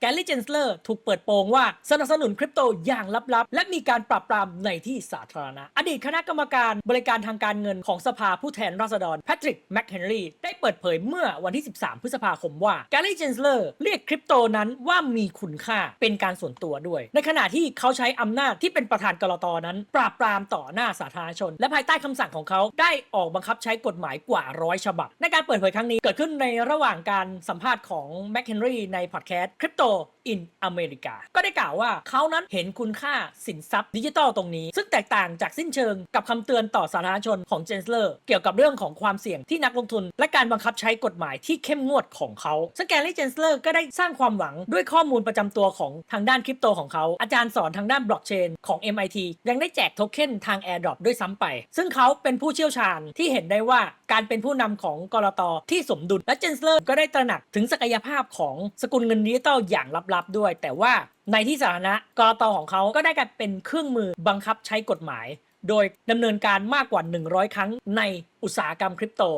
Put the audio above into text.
แกลลี่เจนสเลอร์ถูกเปิดโปงว่าสนับสนุนคริปโตอย่างลับๆ และมีการปราบปรามในที่สาธารณะ อดีตคณะกรรมการบริการทางการเงินของสภาผู้แทนราษฎรแพทริกแมคเฮนรีได้เปิดเผยเมื่อวันที่ 13 พฤษภาคมว่าแกลลี่เจนสเลอร์เรียกคริปโตนั้นว่ามีคุณค่าเป็นการส่วนตัวด้วย ในขณะที่เขาใช้อำนาจที่เป็นประธานกรตนั้น ปราบปรามต่อหน้าสาธารณชน และภายใต้คำสั่งของเขาได้ออกบังคับใช้กฎหมายกว่าร้อยฉบับ ในการเปิดเผยครั้งนี้เกิดขึ้นในระหว่างการสัมภาษณ์ของแมคเฮนรีในพอดแคสต์คริปโต in อเมริกาก็ได้กล่าวว่าเขานั้นเห็นคุณค่าสินทรัพย์ดิจิทัลตรงนี้ ซึ่งแตกต่างจากสิ้นเชิงกับคำเตือนต่อสาธารณชนของเจนเลอร์เกี่ยวกับเรื่องของความเสี่ยงที่นักลงทุน และการบังคับใช้กฎหมายที่เข้มงวดของเขาซึ่งแกลลี่เจนเลอร์ก็ได้สร้างความหวังด้วยข้อมูลประจำตัวของทางด้านคริปโตของเขา อาจารย์สอนทางด้านบล็อกเชนของ MIT ยังได้แจกโทเค็นทาง AirDrop ด้วยซ้ำไป ซึ่งเขาเป็นผู้เชี่ยวชาญที่เห็นได้ว่าการเป็นผู้นำของกรตที่สมดุลและเจนเลอร์ก็ได้ตระหนักถึงศักยภาพของสกุลเงินดิจิตอลอย่างลับๆด้วย แต่ว่าในที่สาธารณะกรตของเขาก็ได้กลายเป็นเครื่องมือบังคับใช้กฎหมาย โดยดำเนินการมากกว่า 100 ครั้งในอุตสาหกรรมคริปโต